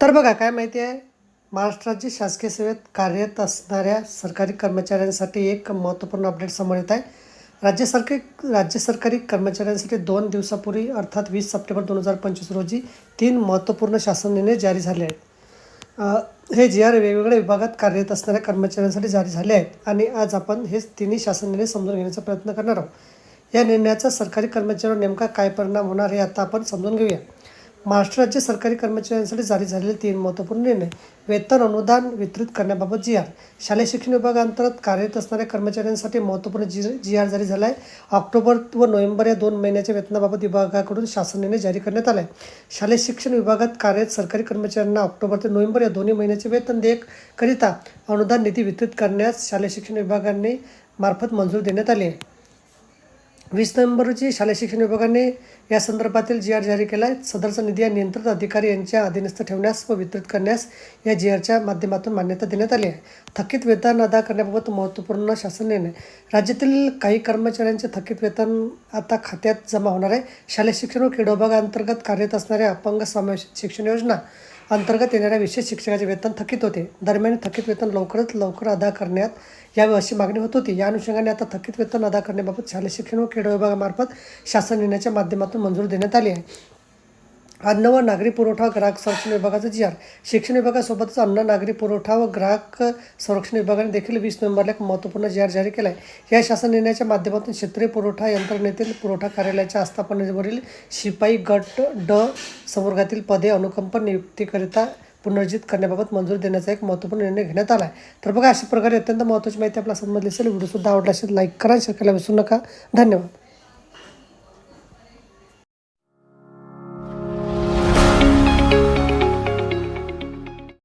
तर बघा काय माहिती आहे? महाराष्ट्राची शासकीय सेवेत कार्यरत असणाऱ्या सरकारी कर्मचाऱ्यांसाठी एक महत्त्वपूर्ण अपडेट समोर येत आहे. राज्य सरकारी राज्य सरकारी कर्मचाऱ्यांसाठी दोन दिवसापूर्वी अर्थात वीस सप्टेंबर दोन हजार पंचवीस रोजी तीन महत्त्वपूर्ण शासन निर्णय जारी झाले आहेत. हे जी आर वेगवेगळ्या विभागात कार्यरत असणाऱ्या कर्मचाऱ्यांसाठी जारी झाले आहेत आणि आज आपण हे तिन्ही शासन निर्णय समजून घेण्याचा प्रयत्न करणार आहोत. या निर्णयाचा सरकारी कर्मचाऱ्यांवर नेमका काय परिणाम होणार हे आता आपण समजून घेऊया. महाराष्ट्र राज्य सरकारी कर्मचाऱ्यांसाठी जारी झालेले तीन महत्त्वपूर्ण निर्णय. वेतन अनुदान वितरित करण्याबाबत जी आर. शालेय शिक्षण विभागांतर्गत कार्यरत असणाऱ्या कर्मचाऱ्यांसाठी महत्त्वपूर्ण जी जी आर जारी झाला आहे ऑक्टोबर व नोव्हेंबर या दोन महिन्याच्या वेतनाबाबत विभागाकडून शासन निर्णय जारी करण्यात आला आहे शालेय शिक्षण विभागात कार्यरत सरकारी कर्मचाऱ्यांना ऑक्टोबर ते नोव्हेंबर या दोन्ही महिन्याचे वेतन देयकरिता अनुदान निधी वितरित करण्यास शालेय शिक्षण विभागाने मार्फत मंजूर देण्यात आली आहे. वीस नोव्हेंबर रोजी शालेय शिक्षण विभागाने या संदर्भातील जी आर जारी केला आहे सदरचा निधी या नियंत्रित अधिकारी यांच्या अधीनस्थ ठेवण्यास व वितरित करण्यास या जी आरच्या माध्यमातून मान्यता देण्यात आली आहे. थकीत वेतन अदा करण्याबाबत महत्त्वपूर्ण शासन निर्णय. राज्यातील काही कर्मचाऱ्यांचे थकीत वेतन आता खात्यात जमा होणार आहे. शालेय शिक्षण व क्रीडा विभागाअंतर्गत कार्यरत असणाऱ्या अपंग समावेशित शिक्षण योजना अंतर्गत येणाऱ्या विशेष शिक्षकाचे वेतन थकीत होते. दरम्यान थकीत वेतन लवकरच लवकर अदा करण्यात यावी अशी मागणी होत होती. या अनुषंगाने आता थकीत वेतन अदा करण्याबाबत शालेय शिक्षण व क्रीडा विभागामार्फत शासन निर्णयाच्या माध्यमातून मंजूर देण्यात आली आहे. अन्न व नागरी पुरवठा व ग्राहक संरक्षण विभागाचं जी आर. शिक्षण विभागासोबतच अन्न नागरी पुरवठा व ग्राहक संरक्षण विभागाने देखील वीस नोव्हेंबरला एक महत्त्वपूर्ण जी आर जारी केला आहे या शासन निर्णयाच्या माध्यमातून क्षेत्रीय पुरवठा यंत्रणेतील पुरवठा कार्यालयाच्या आस्थापनेवरील शिपाई गट ड संवर्गातील पदे अनुकंप नियुक्तीकरिता पुनर्जित करण्याबाबत मंजूर देण्याचा एक महत्त्वपूर्ण निर्णय घेण्यात आला आहे तर बघा अशा प्रकारे अत्यंत महत्त्वाची माहिती आपल्याला समजली असेल व्हिडिओसुद्धा आवडला असेल लाईक करा शेअर करायला विसरू नका. धन्यवाद.